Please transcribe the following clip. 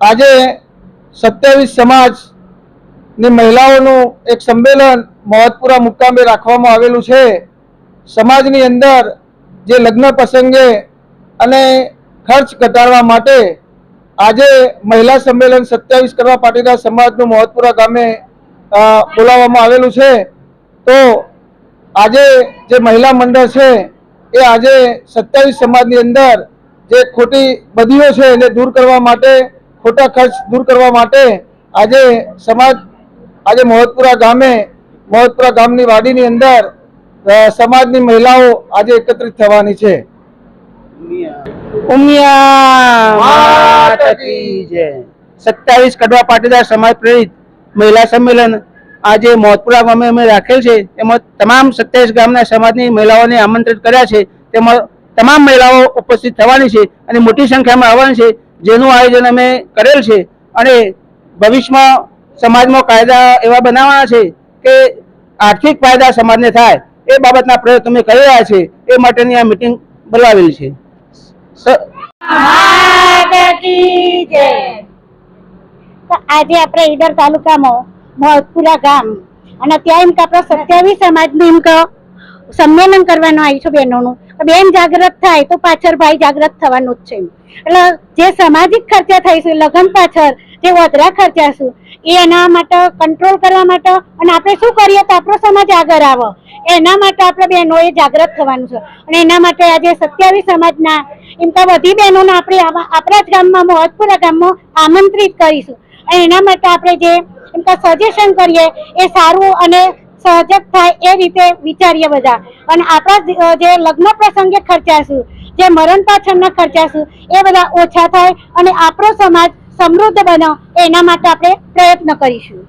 આજે સત્યાવીસ સમાજની મહિલાઓનું એક સંમેલન મોહતપુરા મુકામે રાખવામાં આવેલું છે. સમાજની અંદર જે લગ્ન પ્રસંગે અને ખર્ચ ઘટાડવા માટે આજે મહિલા સંમેલન સત્યાવીસ કરવા પાટીદાર સમાજનું મોહતપુરા ગામે બોલાવવામાં આવેલું છે. તો આજે જે મહિલા મંડળ છે, એ આજે સત્યાવીસ સમાજની અંદર જે ખોટી બદીઓ છે એને દૂર કરવા માટે ખોટા ખર્ચ દૂર કરવા માટે આજે સમાજ આજે મોહતપુરા ગામે મોહતપુરા ગામની વાડીની અંદર સમાજની મહિલાઓ આજે એકત્રિત થવાની છે. સત્તાવીસ કડવા પાટીદાર સમાજ પ્રેરિત મહિલા સંમેલન આજે મોહતપુરા ગામે અમે રાખેલ છે. તેમાં તમામ સત્યાવીસ ગામના સમાજની મહિલાઓને આમંત્રિત કર્યા છે. તેમાં તમામ મહિલાઓ ઉપસ્થિત થવાની છે અને મોટી સંખ્યામાં આવવાની છે. જેનું આયોજન અમે કરેલ છે અને ભવિષ્યમાં સમાજમાં કાયદા એવા બનાવવાના છે કે આર્થિક ફાયદા સમાજને થાય. એ બાબતના પ્રયત્નો અમે કરી રહ્યા છે. એ માટેની આ મિટિંગ બોલાવેલી છે. આજે આપણે ઈડર તાલુકામાં મોહતપુરા ગામ અને ત્યાં એમ કે આપણે સત્યાવીસ સમાજનું એમ કે સંમેલન કરવાનું આવ્યું છે બહેનોનું બેન જાગૃત થાય તો પાછળ ભાઈ જાગૃત થવાનું જ છે. એટલે જે સામાજિક ખર્ચા છે લગ્ન પાછળ જે વધરા ખર્ચા છે એ એના માટે કંટ્રોલ કરવા માટે અને આપણે શું કરીએ તો આપણો સમાજ આગળ આવે. એના માટે આપણે બહેનોએ જાગૃત થવાનું છે. અને એના માટે આજે સત્યાવીસ સમાજના એમ તો બધી બહેનોને આપણે આપણા જ ગામમાં, મોહતપુરા ગામમાં આમંત્રિત કરીશું. અને એના માટે આપણે જે એમ તો સજેશન કરીએ, એ સારું અને સહજક થાય એ રીતે વિચારીએ બધા. અને આપણા જે લગ્ન પ્રસંગે ખર્ચાશું, જે મરણ પાછળના ખર્ચાશું, એ બધા ઓછા થાય અને આપણો સમાજ સમૃદ્ધ બનો એના માટે આપણે પ્રયત્ન કરીશું.